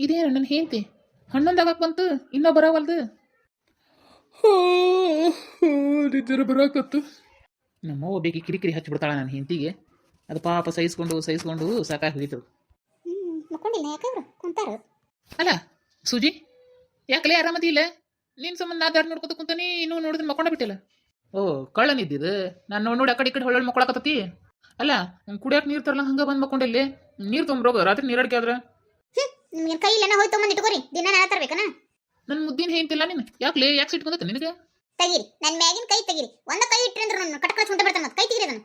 ಇದೇನು ನನ್ನ ಹೆಂಡತಿ. ಹನ್ನೊಂದಾಗಕ್ಕೆ ಬಂತು ಇನ್ನೂ ಬರವಲ್ದು. ನಿದ್ದೆ ಬರಾಕತ್ತು. ನಮ್ಮ ಬೇಕಿ ಕಿರಿಕಿರಿ ಹಚ್ಚಿಬಿಡ್ತಾಳೆ ನನ್ನ ಹೆಂಡತಿಗೆ. ಅದು ಪಾಪ ಸಹಿಸ್ಕೊಂಡು ಸಹಿಸ್ಕೊಂಡು ಸಾಕಾಗಿ ಹೋಗಿತ್ತು. ಹ್ಮ್ ಮಕ್ಕೊಂಡಿಲ್ಲ ಯಾಕಂದ್ರ ಕುಂತಾರ. ಅಲ್ಲ ಸೂಜಿ ಯಾಕಲೇ ಆರಾಮದಿ ಇಲ್ಲ? ನಿನ್ನ ಸಂಬಂಧ ನಾ ದಾರಿ ನೋಡ್ಕೊತ ಕುಂತಾನಿ ಇನ್ನೂ ನೋಡಿದ್ರೆ ಮಕ್ಕೊಂಡ ಬಿಟ್ಟಿಲ್ಲ. ಓ ಕಳ್ಳನಿದ್ದಿದ್ದು ನಾನು ನೋಡಿ ನೋಡಿ ಆ ಕಡೆ ಈ ಕಡೆ ಹೊಳ್ಳಿ ಮಕ್ಕೊಳಕತ್ತತಿ. ಅಲ್ಲ ಕುಡಿಯಕ್ಕೆ ನೀರು ತರಲ್ಲ ಹಂಗೆ ಬಂದು ಮಕ್ಕೊಂಡಿಲ್ಲಿ ನೀರು ತೊಗೊಂಬ್ರೋಗ ರಾತ್ರಿ ನೀರಡಿಕೆ ಆದ್ರೆ? ನಿಮ್ಗೆ ಕೈ ಇಲ್ಲನ ಹೋಯ್ತು ಬಂದು ಇಟ್ಕೋರಿ. ದಿನ ನಾ ತರ್ಬೇಕನ? ನನ್ನ ಮುದ್ದಿನ ಹೆಂತಿಲ್ಲ ನೀನು? ಲೇ ಯಾಕೆ ಸಿಟ್ಟು ಬಂದತ್ತ ನಿನಗೆ? ತೆಗೀರಿ. ನನ್ನ ಮ್ಯಾಗಿನ ಕೈ ತೆಗೀರಿ. ಒಂದ ಕೈ ಇಟ್ರಿ ಅಂದ್ರೆ ನನ್ನ ಕಟಕ ಚುಂಟ ಬರ್ತಾನ ಮತ್ತೆ ಕೈ ತೆಗೀರಿ ಅದನ್ನ.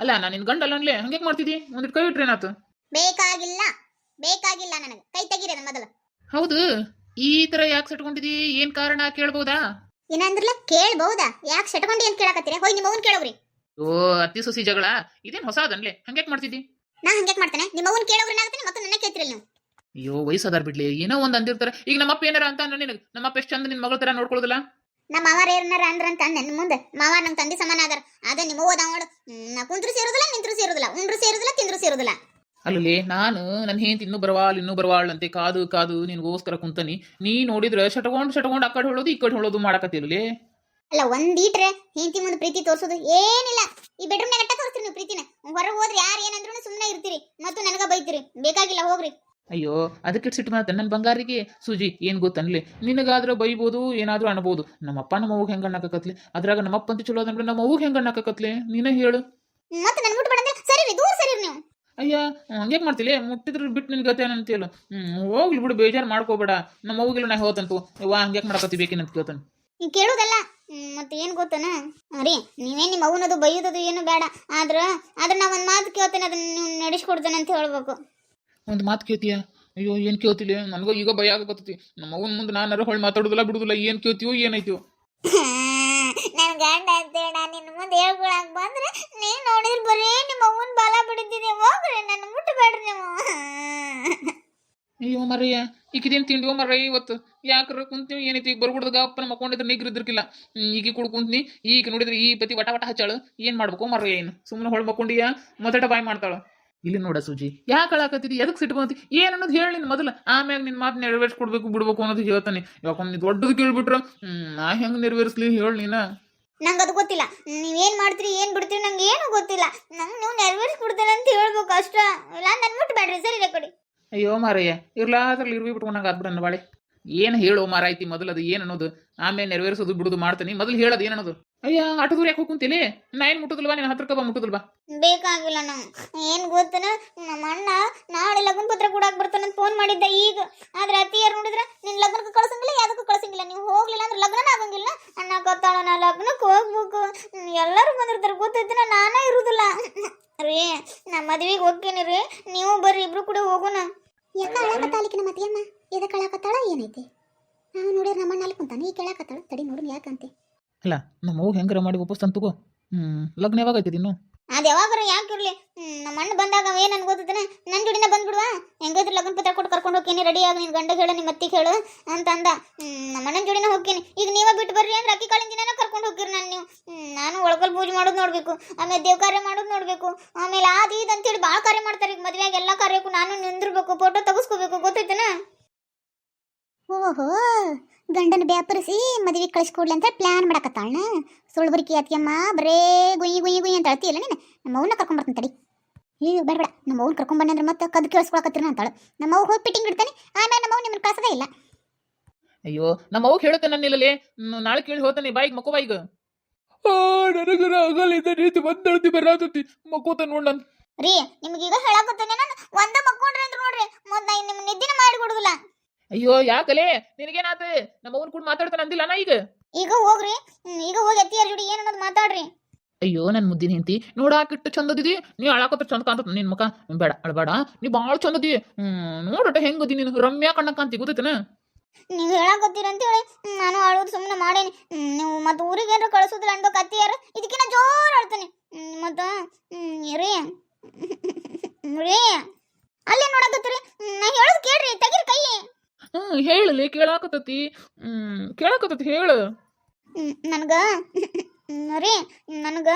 ಅಲ್ಲ ನಾನು ನಿನ್ ಗಂಡ ಅಲ್ಲ ಅನ್ಲೇ. ಹಂಗೆ ಮಾಡ್ತಿದ್ದಿ? ಒಂದಿಟ್ಟು ಕೈ ಇಟ್ರೆ ಏನಾತು? ಬೇಕಾಗಿಲ್ಲ. ಬೇಕಾಗಿಲ್ಲ ನನಗೆ. ಕೈ ತೆಗೀರಿ ಅದನ್ನ ಮೊದಲು. ಹೌದು. ಈ ತರ ಯಾಕೆ ಸಿಟ್ಕೊಂಡಿದಿ ಏನ್ ಕಾರಣ ಕೇಳ್ಬೋದಾ? ಏನಂದ್ರಲ್ಲ ಕೇಳ್ಬಹುದಾ ಯಾಕೆ ಸಿಟ್ಕೊಂಡಿ ಅಂತ ಕೇಳಕತ್ತೀರಿ? ಹೋಗಿ ನಿಮ್ಮ ಅವ್ವನ್ ಕೇಳೋಗ್ರಿ. ಓ ಅತ್ತಿ ಸೊಸಿ ಜಗಳ. ಇದೇನ್ ಹೊಸಾದನ್ಲೆ ಹಂಗ್ಯಾಕ್ ಮಾಡ್ತಿದ್ದಿ? ನಾ ಹಂಗೆ ಮಾಡ್ತೇನೆ. ನಿಮ್ಮ ಅವ್ವನ್ ಕೇಳೋಗ್ರಿ ಮತ್ತೆ ನನ್ನ ಕೇಳ್ತಿರಲ್ಲ ನೀವು. ಅಯ್ಯೋ ವಯಸ್ಸಾದಾರ ಬಿಡ್ಲಿ. ಏನೋ ಒಂದ್ ಅಂದಿರ್ತಾರೆ. ಈಗ ನಮ್ಮಪ್ಪ ಏನಾರ ಅಂತ ಅಂದ್ರೆ ನಿನಗೆ ನಮ್ಮಪ್ಪ ಎಷ್ಟು ಚಂದ ನಿನ್ ಮಗಳ ತರ ನೋಡ್ಕೊಳ್ಳೋದಿಲ್ಲ? ನಮ್ಮ ಮಾವಾರ ಏನಾರ ಅಂದ್ರ ಅಂತ ನನ್ನ ಮುಂದೆ. ಮಾವ ನಮ್ಮ ತಂದೆ ಸಮಾನ ಅದಾರ. ಅದ ನಿಮ್ಮ ಓದ ನೋಡು. ನಾ ಕುಂತ್ರು ಸೇರೋದಿಲ್ಲ ನಿಂತ್ರು ಸೇರೋದಿಲ್ಲ. ಉಂಡ್ರು ಸೇರೋದಿಲ್ಲ ತಿಂದ್ರು ಸೇರೋದಿಲ್ಲ. ಅಲ್ಲಿ ನಾನು ನನ್ನ ಹೆಂಡತಿ ಇನ್ನೂ ಬರವಾಳ್ ಇನ್ನೂ ಬರವಾಳ್ ಅಂತೆ ಕಾದು ಕಾದು ನಿನ್ಗೋಸ್ಕರ ಕುಂತನಿ. ನೀ ನೋಡಿದ್ರೆ ಶಟಗೊಂಡ್ ಶಟಗೊಂಡ್ ಆ ಕಡೆ ಹೇಳೋದು ಈ ಕಡೆ ಹೇಳೋದು ಮಾಡಕತ್ತಿರ್ಲಿ ಅಲ್ಲ ಒಂದ್ ಇಟ್ರೆ ಹೆಂಡತಿ ಮುಂದೆ ಪ್ರೀತಿ ತೋರ್ಸೋದು ಏನಿಲ್ಲ. ಈ ಬೆಡ್ರೂಮ್ ಅಟ್ಟ ತೋರಿಸ್ತೀರಿ ನೀವು ಪ್ರೀತಿನ. ಹೊರಗೆ ಹೋದ್ರೆ ಯಾರು ಏನಂದ್ರೂ ಸುಮ್ಮನೆ ಇರ್ತೀರಿ. ಮತ್ತು ನನಗ ಬೈತೀರಿ. ಬೇಕಾಗಿಲ್ಲ ಹೋಗ್ರಿ. ಅಯ್ಯೋ ಅದಕ್ಕೆ ಸಿಟ್ಟು ಮಾತ ನನ್ನ ಬಂಗಾರಿಗೆ? ಸೂಜಿ ಏನು ಗೊತ್ತನ್ಲಿ ನಿನಗಾದ್ರೂ ಬೈಬೋದು ಏನಾದರೂ ಅನ್ಬೋದು. ನಮ್ಮಪ್ಪ ನಮ್ಮ ಅವ್ಗೆ ಹೆಂಗ ಅಣ್ಣಕತ್ಲಿ ಅದ್ರಾಗ ನಮ್ಮಪ್ಪ ಅಂತ ಚಲೋ ಅದಂದ್ರೆ ನಮ್ಮ ಅವ್ಗೆ ಹೆಂಗ ಅಣ್ಣಕತ್ಲಿ ನೀನೇ ಹೇಳು. ಮತ್ತೆ ನನ್ ಮುಟ್ಬೇಡ ಅಂದ್ರೆ ಸರಿ ದೂರ ಸರಿ ನೀವು. ಅಯ್ಯ ಹಂಗೆ ಮಾಡ್ತಿಲ್ಲ ಮುಟ್ಟಿದ್ರೆ ಬಿಟ್ಟು ನಿನ್ ಗತಿ ಏನಂತೀಯಲ್ಲ ಹ್ಮ್ ಹೋಗ್ಲಿ ಬಿಡು ಬೇಜಾರು ಮಾಡ್ಕೋಬೇಡ. ನಮ್ಮ ಅವ್ಗಿಲ್ಲ ನಾ ಹೋತಂತು ವಾ ಹಂಗೆ ಮಾಡಕತ್ತಿ ಬೇಕೇನಂತ ಕೇಳ್ತಾನೆ. ಕೇಳುದಲ್ಲ. ಕೇಳೋದಲ್ಲ ಮತ್ತೆ ಏನ್ ಗೊತ್ತನ? ರೀ ನೀವೇ ನಿಮ್ಮ ಅವನದು ಬೈಯೋದದು ಏನು ಬೇಡ. ಆದ್ರ ಆದ್ರ ನಾ ಒಂದ್ ಮಾತು ಕೇಳ್ತೇನೆ ಅದನ್ನ ನೀವು ನಡೆಸ್ಕೊಡ್ತೇನೆ ಅಂತ ಹೇಳ್ಬೇಕು. ಒಂದು ಮಾತು ಕೇಳ್ತೀಯ? ಅಯ್ಯೋ ಏನು ಕೇಳ್ತಿಲ್ಲ ನನಗೂ ಈಗ ಭಯ ಆಗಕತ್ತೈತಿ. ನಮ್ಮ ಅವನ ಮುಂದೆ ನಾನು ಹೊಳ್ ಮಾತಾಡೋದಿಲ್ಲ ಬಿಡುದಿಲ್ಲ ಏನು ಕೇಳ್ತೀವೋ ಏನೈತಿಯೋ ನಾನು ಗಂಡ ಅಂತೇಳಿ ನಾನು ನಿನ್ನ ಮುಂದೆ ಹೇಳ್ಕೊಳಕ್ ಬಂದ್ರೆ ನೀನು ನೋಡಿದ್ರೆ ಬರೀ ನಿಮ್ಮ ಅವ್ವನ್ ಬಾಲ ಬಿಡುತ್ತಿದೆ ಹೋಗ್ರಿ ನನ್ನ ಮುಟ್ಟಬೇಡ್ರಿ ನೀವು. ಅಯ್ಯೋ ಮರಯ್ಯ ಈಕಿದೇನು ತಿಂಡಿಯೋ ಮರಯ್ಯ ಇವತ್ತು? ಯಾಕ್ರ ಕುಂತೀವಿ ಏನೈತಿ ಈಗ ಬರ್ಬಿಡ್ದಾಗ ಅಪ್ಪನ ಮಕ್ಕೊಂಡಿದ್ರೆ ನೀಗ್ರ ಇದ್ರಕಿಲ್ಲ ಈಗ ಕುಡ್ ಕುಂತ್ನಿ ಈಗ ನೋಡಿದ್ರೆ ಈ ಪತಿ ವಟ ವಟ ಹಚ್ಚಾಳು. ಏನು ಮಾಡ್ಬೇಕು ಮರಯ್ಯ ಏನು ಸುಮ್ಮನೆ ಹೊಳ್ ಮಕ್ಕೊಂಡಿಯ? ಮೊದಟ ಬಾಯ್ ಮಾಡ್ತಾಳ. ಇಲ್ಲಿ ನೋಡ ಸೂಜಿ. ಯಾಕೆ ಕಳಾಕತ್ತಿದ್ದಿ ಎದಕ್ಕೆ ಸಿಟ್ಕೊಂತಿ ಬಂತಿ? ಏನು ಅನ್ನೋದು ಹೇಳಿ ನಿನ್ನ ಮೊದಲು. ಆಮ್ಯಾಗ ನಿನ್ನ ಮಾತು ನೆರವೇರಿಸ್ಕೊಡ್ಬೇಕು ಬಿಡ್ಬೇಕು ಅನ್ನೋದು ಹೇಳ್ತಾನೆ. ಯಾಕಂದ್ರೆ ನೀ ದೊಡ್ಡದು ಕೇಳ್ಬಿಟ್ರ? ನಾ ಹೆಂಗೆ ನೆರವೇರಿಸ್ಲಿ ಹೇಳಿ ನೀನ. ನಂಗೆ ಅದು ಗೊತ್ತಿಲ್ಲ. ನೀವೇನ್ ಮಾಡ್ತೀರಿ ಏನ್ ಬಿಡ್ತೀರಿ ನಂಗೆ ಏನು ಗೊತ್ತಿಲ್ಲ. ನಂಗೆ ನೀವು ನೆರವೇರಿಸ್ಕೊಡ್ತೇನೆ ಅಂತ ಹೇಳ್ಬೇಕು ಅಷ್ಟ. ಇಲ್ಲ ನನ್ ಮುಟ್ಬೇಡ್ರಿ ಸರಿ ಕೊಡಿ. ಅಯ್ಯೋ ಮಾರಯ್ಯ ಇರ್ಲಾದ್ರಲ್ಲಿ ಇರ್ವಿ ಬಿಟ್ಕೊಂಡಂಗೆ ಆದ್ಬಿಡ ಬಾಳೆ. ಏನು ಹೇಳೋ ಮಾರಾಯ್ತಿ ಮೊದಲು ಅದು ಏನು ಅನ್ನೋದು? ಆಮೇಲೆ ನೆರವೇರಿಸೋದು ಬಿಡುದು ಮಾಡ್ತೀನಿ. ಮೊದಲು ಹೇಳೋದು ಏನು ಅನ್ನೋದು? ಅಯ್ಯ ಆಟ ದೂರ ಯಾಕೆ ಹೋಗ್ಕೊಂತಿಲಿ? ನಾ ಏನು ಮುಟ್ಟುದಿಲ್ವಾ? ನಿನ್ನ ಹತ್ರಕ್ಕೆ ಬಾ ಮುಟ್ಟುದಿಲ್ವಾ? ಬೇಕಾಗಿಲ್ಲ ನಾವು. ಏನ್ ಗೊತ್ತನ? ನಮ್ಮ ಅಣ್ಣ ನಾಳೆ ಲಗ್ನ ಪತ್ರ ಕೊಡಾಕ್ ಬರ್ತಾನಂತ ಫೋನ್ ಮಾಡಿದ್ದ ಈಗ. ಆದ್ರೆ ಅತ್ತಿಯರ್ ನೋಡಿದ್ರೆ ನಿನ್ ಲಗ್ನಕ್ಕೆ ಕಳ್ಸಂಗಿಲ್ಲ ಯಾವ್ದಕ್ಕೂ ಕಳ್ಸಂಗಿಲ್ಲ. ನೀವು ಹೋಗ್ಲಿಲ್ಲ ಅಂದ್ರೆ ಲಗ್ನ ಆಗಂಗಿಲ್ಲ. ಅಣ್ಣ ಕತ್ತಾಳ ನಾ ಲಗ್ನಕ್ಕೆ ಹೋಗ್ಬೇಕು. ಎಲ್ಲರೂ ಬಂದಿರ್ತಾರೆ. ಗೊತ್ತೈತಿನ? ನಾನೇ ಇರುದಿಲ್ಲ. ರೀ ನಾ ಮದ್ವಿಗೆ ಹೋಗ್ತೀನಿ ರೀ. ನೀವು ಬರ್ರಿ ಇಬ್ರು ಕೂಡ ಹೋಗೋಣ. ಯಾಕ ಅಳಕತ್ತಾಲಿಕಿನ ಮತಿಯಮ್ಮ ಇದಕ್ಕೆ ಅಳಕತ್ತಾಳ ಏನೈತಿ? ನಾವು ನೋಡಿದ್ರೆ ನಮ್ಮ ಅಣ್ಣ ಅಲ್ಲಿ ಕುಂತಾನೆ. ಈ ಕೇಳಕತ್ತಾಳ ತಡಿ ನೋಡಿ ಯಾಕಂತೆ. ಅಲ್ಲ ನಮ್ಮ ಅವ್ವ ಹೆಂಗಾರ ಮಾಡಿ ವಾಪಸ್ ತಂತುಗೋ ಹ್ಞೂ ಲಗ್ನ ಯಾವಾಗ ಆಯ್ತದ ಇನ್ನು? ಅದು ಯಾವಾಗಾರ ಯಾಕಿರ್ಲಿ ನಮ್ಮ ಅಣ್ಣ ಬಂದಾಗ ಅವ ಏನು ಅನ್ಕೋತಿದ್ದಾನೆ ನನ್ನ ಜೋಡಿನ ಬಂದ್ಬಿಡುವ? ಹೆಂಗಾದ್ರೂ ಲಗ್ನ ಪತ್ರ ಕೊಟ್ಟು ಕರ್ಕೊಂಡು ಹೋಗ್ತೀನಿ ರೆಡಿ ಆಗಿ ನಿನ್ ಗಂಡ ಹೇಳು ನಿಮ್ಮ ಅತ್ತಿಗೆ ಹೇಳು ಅಂತ ಅಂದ. ನಮ್ಮ ಅಣ್ಣನ ಜೋಡಿನ ಹೋಗ್ತೀನಿ. ಈಗ ನೀವೇ ಬಿಟ್ಟು ಬರ್ರಿ ಅಂದ್ರೆ ಅಕ್ಕಿ ಕಾಳಿನ ದಿನ ಕರ್ಕೊಂಡು ಹೋಗಿರಿ ನಾನು ನೀವು. ನಾನು ಒಳಗಲ್ ಪೂಜೆ ಮಾಡೋದು ನೋಡ್ಬೇಕು ಆಮೇಲೆ ದೇವ್ ಕಾರ್ಯ ಮಾಡೋದು ನೋಡಬೇಕು ಆಮೇಲೆ ಆದ್ ಅಂತ ಅಂತೇಳಿ ಭಾಳ ಕಾರ್ಯ ಮಾಡ್ತಾರೆ. ಈಗ ಮದ್ವೆಯಾಗ ಎಲ್ಲ ಕಾರ್ಯಕ್ಕೂ ನಾನು ನಿಂದಿರ್ಬೇಕು ಫೋಟೋ ತೆಗಿಸ್ಕೋಬೇಕು ಗೊತ್ತೈತನ ಓಹೋ ಗಂಡನ ಬ್ಯಾಪರಿಸಿ ಮದುವೆ ಕಳಿಸ್ಕೊಡ್ಲಿ ಅಂತ ಪ್ಲಾನ್ ಮಾಡಕತ್ತಾಳ ಸುಳ್ಬರಿಕಿ ಅತ್ತಿಯಮ್ಮ ಬರೇ ಗುಯಿ ಗುಯಿ ಗುಯಿ ಅಂತ ಅಳ್ತಿಯಲ್ಲ ನೀನು. ನಮ್ಮ ಅವ್ನ ಕರ್ಕೊಂಬರ್ತಾನೆ ತಡಿ. ಏ ಬೇಡ ಬೇಡ. ನಮ್ಮ ಅವ್ನ ಅಂದ್ರೆ ಮತ್ತೆ ಕದ್ದು ಕೇಳಿಸ್ಕೊಳಕತ್ತಿರ ಅಂತಾಳೆ. ನಮ್ಮ ಅವ್ ಹೋಗಿ ಪಿಟ್ಟಿಂಗ್ ಇಡ್ತಾನೆ. ಆಮೇಲೆ ನಮ್ಮ ಅವ್ನ ನಿಮ್ಮನ್ನ ಕಳ್ಸೋದೇ ಇಲ್ಲ. ಅಯ್ಯೋ ನಮ್ಮ ಅವ್ಗೆ ಹೇಳುತ್ತೆ ನನ್ನಿಲ್ಲಲೇ ನಾಳೆ ಕೇಳಿ ಹೋತಾನೆ ಬಾಯಿಗೆ ಮಕ್ಕೋ ಬಾಯಿಗೆ. ನನಗರ ಆಗಲಿದ್ದ ರೀತಿ ಬಂದಳ್ತಿ ಬರಾತತಿ. ಮಕ್ಕೋತ ನೋಡ್ ನಾನು. ರೀ ನಿಮ್ಗೀಗ ಹೇಳಕತ್ತೇನೆ ನಾನು. ಒಂದ ಮಕ್ಕೊಂಡ್ರೆ ಅಂತ ನೋಡ್ರಿ. ಮೊದ್ಲು ನಾ ನಿಮ್ಮ ನಿದ್ದಿನ ಮಾಡಿ ಕೊಡುದಿಲ್ಲ. ಅಯ್ಯೋ ಯಾಕಲೇ ನಿನಗೇನಾತ? ನಮ್ಮ ಅವನ್ ಕೂಡ ಮಾತಾಡ್ತಾನೆ ಅಂದಿಲ್ಲ ನಾ ಈಗ? ಈಗ ಹೋಗ್ರಿ. ಹ್ಮ್, ಈಗ ಹೋಗಿ ಅತ್ತಿಯರ್ ಜೋಡಿ ಏನು ಅನ್ನೋದು ಮಾತಾಡ್ರಿ. ಅಯ್ಯೋ ನನ್ನ ಮುದ್ದಿನ ಹೆಂಡತಿ. ನೋಡಾಕಿಟ್ಟು ಚಂದದಿದಿ. ನೀ ಅಳಾಕತ್ತ ಚಂದ ಕಾಂತ ನಿನ್ ಮುಖ. ಬೇಡ ಅಳಬೇಡ ನೀ ಭಾಳ ಚಂದದಿ. ಹ್ಮ್ ನೋಡಟ ಹೆಂಗದಿ ನೀನು? ರಮ್ಯಾ ಕಣ್ಣ ಕಾಂತಿ ಗೊತ್ತೈತನ? ನೀವು ಹೇಳಕತ್ತೀರ ಅಂತ ಹೇಳಿ. ನಾನು ಅಳೋದು ಸುಮ್ಮನೆ ಮಾಡೇನಿ. ಹ್ಮ್, ನೀವು ಮತ್ತೆ ಊರಿಗೆ ಏನಾರ ಕಳಿಸೋದಿಲ್ಲ ಅನ್ಬೇಕು ಕತ್ತಿಯಾರ ಇದಕ್ಕಿನ ಜೋರು ಅಳ್ತಾನೆ. ಹ್ಮ್, ಮತ್ತ ಹ್ಮ್, ರೀ ರೀ ಅಲ್ಲೇ ನೋಡಕತ್ತೀರಿ ಹ್ಮ್, ನಾ ಹೇಳೋದು ಕೇಳ್ರಿ ತೆಗೀರಿ ಕೈ ಹ್ಮ್ ಹೇಳಲಿ ಕೇಳಾಕತ್ತತಿ. ಹ್ಮ್ ಕೇಳಾಕತ್ತತಿ ಹೇಳು. ನನಗ ರೀ ನನಗ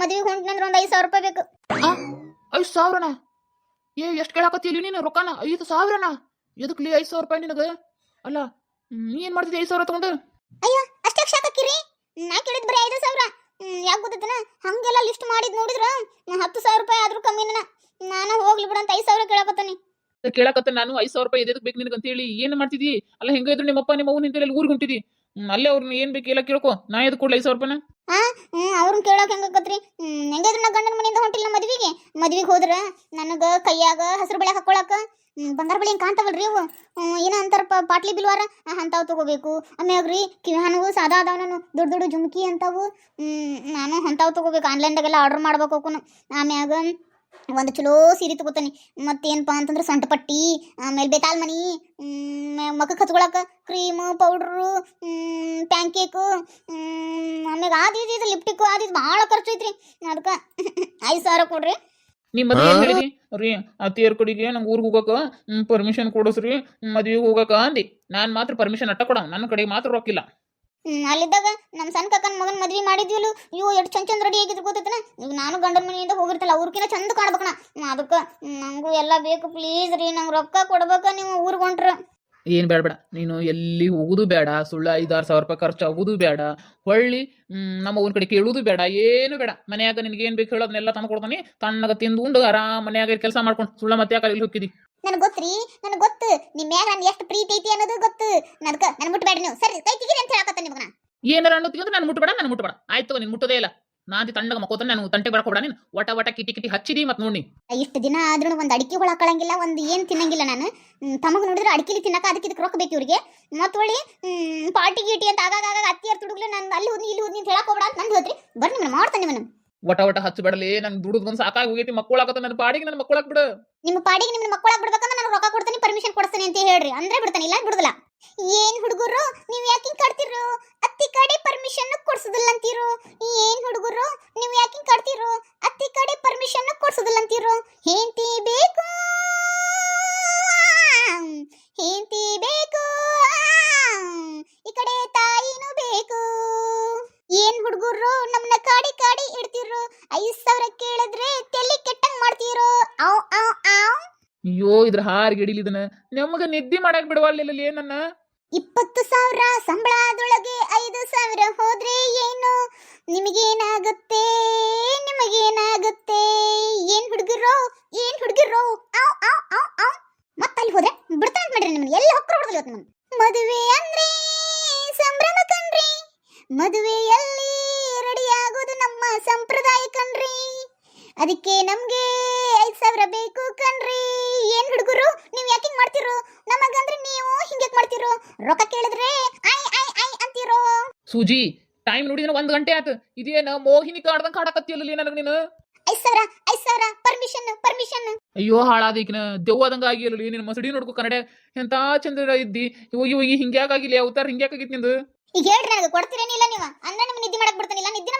ಮದ್ವೆಗೆ ಹೊಂಟ್ನಂದ್ರ ಒಂದ್ ಐದ್ ಸಾವಿರ ರೂಪಾಯಿ ಬೇಕು. ಐದು ಸಾವಿರನ? ಏ ಎಷ್ಟು ಕೇಳಾಕತಿ ಇಲ್ಲಿ ನೀನು ರೊಕ್ಕನ? ಐದು ಸಾವಿರನ? ಎದಕ್ಲಿ ಐದು ಸಾವಿರ ರೂಪಾಯಿ ನಿನಗೆ? ಅಲ್ಲ ನೀ ಏನು ಮಾಡ್ತಿದ್ದೆ ಐದು ಸಾವಿರ ತಗೊಂಡು? ಅಯ್ಯೋ ಅಷ್ಟೇ ಶಾಕಕ್ಕಿರಿ ನಾ ಕೇಳಿದ್ ಬರೀ ಐದು ಸಾವಿರ. ಯಾಕೆ ಗೊತ್ತೈತನ? ಹಂಗೆಲ್ಲ ಲಿಸ್ಟ್ ಮಾಡಿದ್ ನೋಡಿದ್ರ ಹತ್ತು ಸಾವಿರ ರೂಪಾಯಿ ಆದ್ರೂ ಕಮ್ಮಿನ ನಾನು ಹೋಗ್ಲಿ ಬಿಡಂತ ಐದು ಸಾವಿರ ಕೇಳಕತ್ತಾನೆ. ಕೇಳಕತ್ತ ನಾನು. ಐದು ಸಾವಿರ ರೂಪಾಯಿ ಎದಕ್ಕೆ ಬೇಕು ನಿನಗೆ ಅಂತೇಳಿ ಏನು ಮಾಡ್ತಿದ್ದಿ? ಅಲ್ಲ ಹೆಂಗ ಇದ್ರು ನಿಮ್ಮಪ್ಪ ನಿಮ್ಮ ಅವ್ನ ಹಿಂದೆ ಊರಿಗೆ ಹೊಂಟಿದಿ ಅಲ್ಲೇ ಅವ್ರನ್ನ ಏನು ಬೇಕು ಎಲ್ಲ ಕೇಳ್ಕೊ. ನಾ ಎದ್ ಕೊಡ್ಲಿ ಐದು ಸಾವಿರ ರೂಪಾಯಿನ? ಹ್ಮ್ ಅವ್ರನ್ನ ಕೇಳೋಕೆ ಹೆಂಗಾಗತ್ರಿ ಹೆಂಗಿದ್ರು ನಾ ಗಂಡನ ಮನೆಯಿಂದ ಹೊಂಟಿಲ್ಲ ಮದ್ವಿಗೆ? ಮದ್ವಿಗೆ ಹೋದ್ರ ನನಗೆ ಕೈಯಾಗ ಹಸಿರು ಬೆಳೆ ಹಾಕೊಳಕ ಬಂಗಾರ ಬಳಿ ಕಾಣ್ತಾವಲ್ರಿ ಅವು ಏನ ಅಂತಾರಪ್ಪ ಪಾಟ್ಲಿ ಬಿಲ್ವಾರ? ಆ, ಅಂತಾವ್ ತಗೋಬೇಕು. ರೀ ಕಿವಿಹಾನವು ಸಾದಾ ಅದಾವ ನಾನು ದೊಡ್ಡ ದೊಡ್ಡ ಜುಮ್ಕಿ ಅಂತಾವು. ನಾನು ಅಂತಾವ್ ತಗೋಬೇಕು. ಆನ್ಲೈನ್ದಾಗೆಲ್ಲ ಆರ್ಡರ್ ಮಾಡ್ಬೇಕು ಅವಕ್ಕೂನು ಆಮ್ಯಾಗ ಒಂದು ಚಲೋ ಸೀರೆ ತಗೋತಾನೆ. ಮತ್ತೇನಪ್ಪ ಅಂತಂದ್ರೆ ಸೊಂಟ ಪಟ್ಟಿ ಆಮೇಲೆ ಬೇತಾಲ್ ಮನಿ ಮಖಕ್ಕೆ ಹಚ್ಕೊಳಕ್ಕೆ ಕ್ರೀಮು ಪೌಡ್ರು ಪ್ಯಾನ್ ಕೇಕು ಆಮ್ಯಾಗ ಆದ್ ಇದು ಇದು ಲಿಪ್ಟಿಕ್ಕು ಅದು ಇದು ಭಾಳ ಖರ್ಚು ಐತ್ರಿ. ಅದಕ್ಕೆ ಐದು ಸಾವಿರ ಕೊಡ್ರಿ. ನಿಮ್ಮ ಮದ್ವೆ ಏನ್ ಹೇಳಿದಿ ರೀ ಅತ್ತಿಯರ್ ಕಡೆಗೆ ನಂಗೆ ಊರಿಗೆ ಹೋಗಕ ಪರ್ಮಿಷನ್ ಕೊಡಸ್ರಿ ಮದ್ವೆಗೆ ಹೋಗಕ ಅಂದಿ. ನಾನು ಮಾತ್ರ ಪರ್ಮಿಷನ್ ಅಟ್ಟ ಕೊಡ ನನ್ನ ಕಡೆಗೆ ಮಾತ್ರ ರೊಕ್ಕಿಲ್ಲ ಅಲ್ಲಿದ್ದಾಗ ನಮ್ಮ ಸಣ್ಣ ಕಕ್ಕನ ಮಗನ ಮದ್ವೆ ಮಾಡಿದ್ವಿಲು ಇವು ಎಷ್ಟು ಚಂದ ಚಂದ ರೆಡಿ ಆಗಿದ್ರು ಗೊತ್ತೈತನ? ಈಗ ನಾನು ಗಂಡನ ಮನೆಯಿಂದ ಹೋಗಿರ್ತಲ್ಲ ಅವ್ರಕಿನ ಚಂದ ಕಾಣ್ಬೇಕಣ. ಅದಕ್ಕೆ ನಂಗೂ ಎಲ್ಲ ಬೇಕು ಪ್ಲೀಸ್ ರೀ, ನಂಗೆ ರೊಕ್ಕ ಕೊಡ್ಬೇಕ, ನೀವು ಊರಿಗೆ ಏನು ಬೇಡ ಬೇಡ ನೀನು ಎಲ್ಲಿ ಹೋಗುದು ಬೇಡ ಸುಳ್ಳು ಐದಾರು ಸಾವಿರ ರೂಪಾಯಿ ಖರ್ಚು ಆಗೋದು ಬೇಡ ಹೊಳ್ಳಿ ನಮ್ಮ ಊನ ಕಡೆ ಕೇಳುದು ಬೇಡ ಏನು ಬೇಡ ಮನೆಯಾಗ ನಿನಗೆ ಏನು ಬೇಕು ಹೇಳೋದನ್ನೆಲ್ಲ ತಂದು ಕೊಡ್ತಾನೆ. ತಣ್ಣಗ ತಿಂದು ಉಂಡು ಆರಾಮ್ ಮನೆಯಾಗ ಕೆಲಸ ಮಾಡ್ಕೊಂಡು. ಸುಳ್ಳ ಮತ್ತೆ ಯಾಕೆ ಇಲ್ಲಿ ಹೋಗಿದಿ ನನಗೆ ಗೊತ್ತ್ರಿ ನನಗೆ ಗೊತ್ತು. ನಿಮ್ಮ ಮ್ಯಾಗ ನಾನು ಎಷ್ಟು ಪ್ರೀತಿ ಐತಿ ಅನ್ನೋದು ಗೊತ್ತು. ನನ್ಕ ನನ್ ಮುಟ್ಬೇಡ ನೀವು. ಸರಿ ಕೈ ತೆಗೀರಿ ಅಂತ ಹೇಳಕತ್ತ ನಿಮ್ಗೆ ಏನಾರ ಅನ್ನೋದು ನಾನು ಮುಟ್ಬೇಡ ನಾನು ಮುಟ್ಬೇಡ. ಆಯ್ತು ನೀನು ಮುಟ್ಟೋದೇ ಇಲ್ಲ. ನಾದಿ ತಣ್ಣಗ ಮಕ್ಕೋತಾನೆ ನಾನು ತಂಟೆ ಬರಕೊಡ ನೀನು ಒಟ ಒಟ ಕಿಟಿ ಕಿಟಿ ಹಚ್ಚಿದಿ ಮತ್ತೆ ನೋಡಿ. ಇಷ್ಟು ದಿನ ಆದ್ರೂ ಒಂದು ಅಡಿಕೆ ಹುಳ ಹಾಕೊಳಂಗಿಲ್ಲ ಒಂದು ಏನು ತಿನ್ನಂಗಿಲ್ಲ ನಾನು. ತಮಗೆ ನೋಡಿದ್ರೆ ಅಡಿಕೆಲಿ ತಿನ್ನಕ ಅದಕ್ಕೆ ಇದಕ್ಕೆ ರೊಕ್ಕ ಬೇಕು ಇವ್ರಿಗೆ. ಮತ್ತೆ ಒಳ್ಳಿ ಪಾರ್ಟಿ ಗೀಟಿ ಅಂತ ಆಗಾಗ ಆಗಾಗ ಅತ್ತಿಯರ್ ತುಡುಗ್ಲೆ ನಾನು ಅಲ್ಲಿ ಹೋದ್ನಿ ಇಲ್ಲಿ ಹೋದ್ನಿ ಅಂತ ಹೇಳಕ್ ಹೋಗ್ಬೇಡ ಅಂತ ನಂದು ಹೋತ್ರಿ ಬರ್ರಿ ನಿಮ್ಮನ್ನ ಮಾಡ್ತಾನೆ ನಿಮ್ಮನ್ನ. ಒಟ ಒಟ ಹಚ್ಚಬೇಡಲಿ ನಂಗೆ ದುಡಿದ್ ಬಂದು ಸಾಕಾಗಿ ಹೋಗೈತಿ ಮಕ್ಕಳಾಗತ್ತ ನನ್ನ ಪಾಡಿಗೆ ನನ್ನ ಮಕ್ಕಳಾಕ್ ಬಿಡು. ನಿಮ್ಮ ಪಾಡಿಗೆ ನಿಮ್ಮ ಮಕ್ಕಳಾಗ ಬಿಡ್ಬೇಕಂದ್ರೆ ನಾನು ರೊಕ್ಕ ಕೊಡ್ತೀನಿ ಪರ್ಮಿಷನ್ ಕೊಡ್ತೀನಿ ಅಂತ ಹೇಳ್ರಿ. ಅಂದ್ರೆ ಬಿಡ್ತಾನೆ ಇಲ್ಲ ಬಿಡುದಿಲ್ಲ. ಏನ್ ಹುಡುಗರು ನೀವು ಕಾಡಿ ಕಾಡಿ ಇಡ್ತಿರು ಐದು ಸಾವಿರ ಕೇಳಿದ್ರೆ ತೆಲಿ ಕೆಟ್ಟಂಗ್ ಮಾಡ್ತೀರೋ ಅವ್ ಅವ್ ಅವ್. ಅಯ್ಯೋ ಇದ್ರ ಹಾರ್ ಗಿಡಿಲಿದನ ನಮಗ ನಿದ್ದೆ ಮಾಡಕ್ ಬಿಡವಲ್ಲ ಏನನ್ನ? ಇಪ್ಪತ್ತು ಸಾವಿರ ಸಂಬಳದೊಳಗೆ ಐದು ಸಾವಿರ ಹೋದ್ರೆ ಏನು? ನಿಮಗೇನಾಗುತ್ತೆ? ನಿಮಗೇನಾಗುತ್ತೆ? ಏನ್ ಹುಡುಗಿರೋ ಏನ್ ಹುಡುಗಿರೋ ಅವ್ ಅವ್ ಅವ್ ಅವ್. ಮತ್ತೆ ಅಲ್ಲಿ ಹೋದ್ರೆ ಬಿಡ್ತಾನೆ ಮಾಡ್ರಿ ನಿಮ್ಗೆ. ಎಲ್ಲ ಹೊಕ್ಕರು ಹೊಡೆದಲ್ಲ ಮದುವೆ ಅಂದ್ರೆ ಸಂಭ್ರಮ ಕಣ್ರಿ. ಮದುವೆಯಲ್ಲಿ ಆಗೋದು ನಮ್ಮ ಸಂಪ್ರದಾಯ ಕಣ್ರಿ. ಅದಕ್ಕೆ ನಮ್ಗೆ ಐದ್ ಸಾವಿರ ಬೇಕು ಕಣ್ರಿ. ಏನ್ ಹುಡುಗರು ನೀವ್ ಯಾಕೆ ಮಾಡ್ತಿರು? ಮಾಡ್ತಿರೋ ನಮಗಂದ್ರೆ ನೀವು ಹಿಂಗೆ ಮಾಡ್ತಿರೋ? ರೊಕ್ಕ ಕೇಳಿದ್ರೆ ಐ ಐ ಐ ಅಂತೀರೋ? ಸೂಜಿ ಟೈಮ್ ನೋಡಿದ್ರೆ ಒಂದ್ ಗಂಟೆ ಆತು ಇದೇನ ಮೋಹಿನಿ ಕಾಡ್ದಂಗ್ ಕಾಡಕತ್ತಿಲ್ಲ ನನಗೆ ನೀನು? ಐದು ಸಾವಿರ ಐದು ಸಾವಿರ ಪರ್ಮಿಷನ್ ಪರ್ಮಿಷನ್ ಅಯ್ಯೋ ಹಾಳಾದ ದೆವ್ವಾದಂಗ ಆಗಿಲ್ಲ ನಿನ್ನ ಮಸಡಿ ನೋಡ್ಕೊ ಕನ್ನಡ. ಎಂತ ಚಂದ್ರ ಇದ್ದಿ. ಹೋಗಿ ಹೋಗಿ ಹಿಂಗ್ಯಾಕಾಗಿಲ್ಲ ಅವತಾರ ಹಿಂಗ್ಯಾಕಾಗಿತ್ತು ನಿಂದು? ಈಗ ಹೇಳ್ರಿ ನನಗೆ ಕೊಡ್ತೀರೇನಿಲ್ಲ ನೀವು. ಅಂದ್ರೆ ನಿಮ್ಗೆ ನಿದ್ದೆ ಮಾಡಕ್ ಬಿಡ್ತಾನಿಲ್ಲ. ನಿದ್ದೆ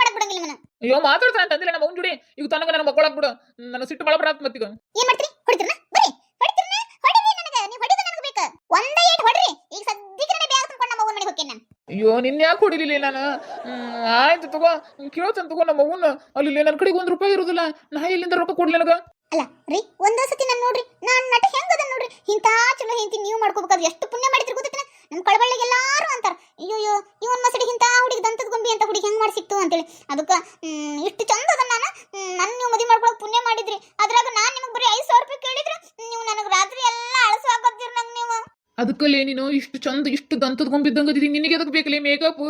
ಅಯ್ಯೋ ಮಾತಾಡ್ತಾನೆ ಅಂತಂದಿಲ್ಲ ನಮ್ಮ ಅವ್ನ ಜೋಡಿ. ಈಗ ತನಗ ನನ್ನ ಮಕ್ಕಳಾಗ್ ಬಿಡು. ನನ್ನ ಸಿಟ್ಟು ಬಳ ಬರಾತ್ ಮತ್ತೀಗ. ಏನ್ ಮಾಡ್ತೀರಿ? ಹೊಡಿತೀರನ? ಬರ್ರಿ. ಹೊಡಿತೀರನ? ಹೊಡಿರಿ ನನಗೆ. ನೀವು ಹೊಡಿದು ನನಗೆ ಬೇಕು. ಒಂದೇ ಏಟ್ ಹೊಡ್ರಿ. ಈಗ ಸದ್ಯಕ್ಕೆ ನನಗೆ ಬ್ಯಾಗ್ ತುಂಬಿಕೊಂಡು ನಮ್ಮ ಅವ್ವನ ಮನೆಗೆ ಹೋಗ್ತೇನೆ ನಾನು. ಅಯ್ಯೋ ನಿನ್ನ ಯಾಕೆ ಹೊಡಿಲಿಲ್ಲ ನಾನು? ಆಯ್ತು ತಗೋ. ಕೇಳ್ತಾನೆ ತಗೋ ನಮ್ಮ ಅವ್ವನ ಅಲ್ಲಿ ನನ್ನ ಕಡೆಗೆ ಒಂದ್ ರೂಪಾಯಿ ಇರೋದಿಲ್ಲ. ನಾ ಇಲ್ಲಿಂದ ರೊಕ್ಕ ಕೊಡ್ಲಿ ನನಗ? ಅಲ್ಲ ರೀ ಒಂದೇ ಸತಿ ನಾನು ನೋಡ್ರಿ. ನಾನು ನಟ ಹೆಂಗದ ನೋಡ್ರಿ. ಇಂಥ ಚಲೋ ಹೆಂಡತಿ ನೀವು ಮಾಡ್ಕೋಬೇಕಾದ್ರೆ ಎಷ್ಟು ಪುಣ್ಯ ಮಾಡಿದ್ರು ಗೊತ್ತೈತೆ ನಮ್ಮ ಕಳಬಳ್ಳಿಗೆ ಎಲ್ಲಾರು ಅಂತಾರೆ. ಅಯ್ಯೋ ಇವನ್ ಮಸಡಿ ಇಂಥ ಹುಡುಗಿ ದಂತದ ಗುಂಬಿ ಅಂತ ಹುಡುಗಿ ಹೆಂಗ್ ಮಾಡಿ ಸಿಕ್ತು ಅಂತೇಳಿ. ಅದಕ್ಕೆ ಇಷ್ಟು ಚಂದ ಅದ ನಾನು ನನ್ನ ನೀವು ಮದುವೆ ಮಾಡ್ಕೊಳಕ್ ಪುಣ್ಯ ಮಾಡಿದ್ರಿ. ಅದ್ರಾಗ ನಾನು ನಿಮಗೆ ಬರೀ ಐದು ಸಾವಿರ ರೂಪಾಯಿ ಕೇಳಿದ್ರೆ ನೀವು ನನಗೆ ರಾತ್ರಿ ಎಲ್ಲ ಅಳಸು ಹಾಕೋತೀರಿ ನಂಗೆ ನೀವು. ಅದಕ್ಕಲ್ಲೇ ನೀನು ಇಷ್ಟು ಚಂದ ಇಷ್ಟು ದಂತದ ಗೊಂಬಿದ್ದಂಗ ಅದಿದ್ದೀನಿ ನಿನಗೆ ಅದಕ್ಕೆ ಬೇಕಲ್ಲಿ ಮೇಕಪ್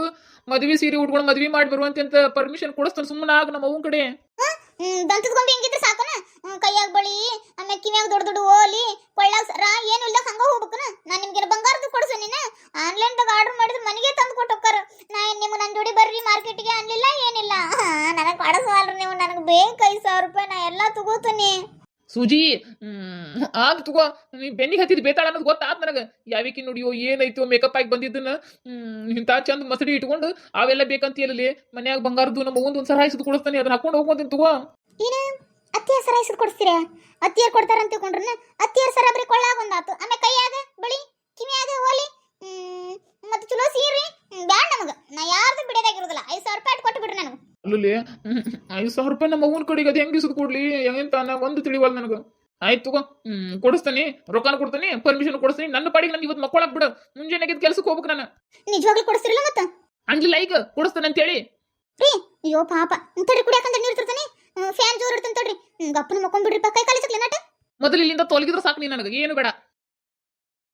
ಮದುವೆ ಸೀರೆ ಉಟ್ಕೊಂಡು ಮದುವೆ ಮಾಡಿ ಬರುವಂತೆ ಅಂತ ಪರ್ಮಿಷನ್ ಕೊಡಿಸ್ತಾನೆ ಸುಮ್ಮನೆ ಆಗ ನಮ್ಮ ಅವನ ಕಡೆ. ಹ್ಮ್, ದಂತದ ಗೊಂಬೆ ಹೆಂಗಿದ್ರೆ ಸಾಕನ ಕೈಯಾಗ ಬಳಿ ಆಮೇಲೆ ಕಿವ್ಯಾಗ ದೊಡ್ಡ ದೊಡ್ಡ ಓಲಿ ಕೊಳ್ಳಾಗ ಸರ ಏನು ಇಲ್ಲ ಹಂಗ ಹೋಗ್ಬೇಕನ? ನಾನು ನಿಮ್ಗೆ ಬಂಗಾರದ್ದು ಕೊಡ್ಸು ನೀನು. ಆನ್ಲೈನ್ದಾಗ ಆರ್ಡರ್ ಮಾಡಿದ್ರೆ ಮನೆಗೆ ತಂದು ಕೊಟ್ಟು ಹೋಗ್ತಾರ ನಾ ಏನ್ ನಿಮ್ಮ ನನ್ನ ಜೋಡಿ ಬರ್ರಿ ಮಾರ್ಕೆಟ್ಗೆ ಅನ್ಲಿಲ್ಲ ಏನಿಲ್ಲ. ನನಗೆ ಕೊಡಸವಲ್ರಿ ನೀವು ನನಗೆ ಬೇಕು ಐದು ಸಾವಿರ ರೂಪಾಯಿ ನಾ ಎಲ್ಲ ತಗೋತೀನಿ. ಸೂಜಿ ಹ್ಮ್ ಆಗ ತಗೋ. ನೀ ಬೆನ್ನಿಗೆ ಹತ್ತಿದ್ ಬೇತಾಳ ಅನ್ನೋದು ಗೊತ್ತಾತ್ ನನಗೆ. ಯಾವಿಕಿ ನೋಡಿಯೋ ಏನೈತೋ ಮೇಕಪ್ ಆಗಿ ಬಂದಿದ್ದನ್ನ. ಹ್ಮ್ ಇಂಥ ಚಂದ ಮಸಡಿ ಇಟ್ಕೊಂಡು ಅವೆಲ್ಲ ಬೇಕಂತ ಹೇಳಲಿ ಮನ್ಯಾಗ ಬಂಗಾರದು ನಮ್ಮ ಒಂದು ಒಂದ್ ಸರ ಹಾಯಿಸಿದ್ ಕೊಡಿಸ್ತಾನೆ ಅದನ್ನ ಹಾಕೊಂಡು ಹೋಗ್ಬೋದೇನು ತಗೋ. ಏನು? ಅತ್ತಿಯರ್ ಸರ ಹೆಸರು ಕೊಡಿಸ್ತೀರಾ? ಅತ್ತಿಯರ್ ಕೊಡ್ತಾರ ಅಂತ ತಿಳ್ಕೊಂಡ್ರನ ಅತ್ತಿಯರ್ ಸರ ಬರೀ ಕೊಳ್ಳಾಗ ಒಂದಾತು. ಆಮೇಲೆ ಕೈಯಾಗ ಬಳಿ ಕಿವಿಯಾಗ ಓಲಿ ಹ್ಮ್, ಮತ್ತೆ ಚಲೋ ಸೀರಿ ಬ್ಯಾಡ ನಮಗ. ನಾ ಯಾರ್ದು ಬಿಡೋದಾಗಿರೋದಿಲ್ಲ ಐದು ಸಾವಿರ ರೂಪಾಯಿ ಕೊಟ್ಟು ಬಿಡ್ರಿ ನನಗೆ. ಅಲ್ಲಿ ಐದು ಸಾವಿರ ರೂಪಾಯಿ ನಮ್ಮ ಅವ್ವನ ಕಡೆಗೆ ಅದು ಹೆಂಗೆ ಇಸ್ದು ಕೊಡ್ಲಿ? ಎಂತ ನಾ ಒಂದು ತಿಳಿವಲ್ಲ ನನಗೆ. ಆಯ್ತು ತಗೋ ಹ್ಮ್ ಕೊಡಿಸ್ತಾನೆ ರೊಕ್ಕನ ಕೊಡ್ತಾನೆ ಪರ್ಮಿಷನ್ ಕೊಡಿಸ್ತಾನೆ. ನನ್ನ ಪಾಡಿಗೆ ನಾನು ಇವತ್ತು ಮಕ್ಕೊಳಕ್ ಬಿಡು. ಮುಂಜಾನೆ ಕೆಲ್ಸಕ್ಕೆ ಹೋಗ್ಬೇಕು ನಾನು. ನಿಜವಾಗ್ಲೂ ಕೊಡಿಸ್ತಿರಲ್ಲ ಮತ್ತ? ಅಂಜಲಿಲ್ಲ ಈಗ ಕೊಡಿಸ್ತಾನೆ ಅಂತೇಳಿ. ರೀ ಅಯ್ಯೋ ಪಾಪ ಕುಡಿಯಾಕಂದ್ರೆ ನೀರು ತರ್ತಾನೆ? ಫ್ಯಾನ್ ಜೋರ್ ಇಡ್ತಾನೆ ತಡ್ರಿ ಗಪ್ಪನ ಮಕ್ಕೊಂಡ್ಬಿಡ್ರಿ ಕೈ ಕಾಲಿ ಸಿಕ್ಲಿ ನಟ. ಮೊದಲು ಇಲ್ಲಿಂದ ತೊಲಗಿದ್ರು ಸಾಕು ನೀ ನನಗೆ. ಏನು ಬೇಡ.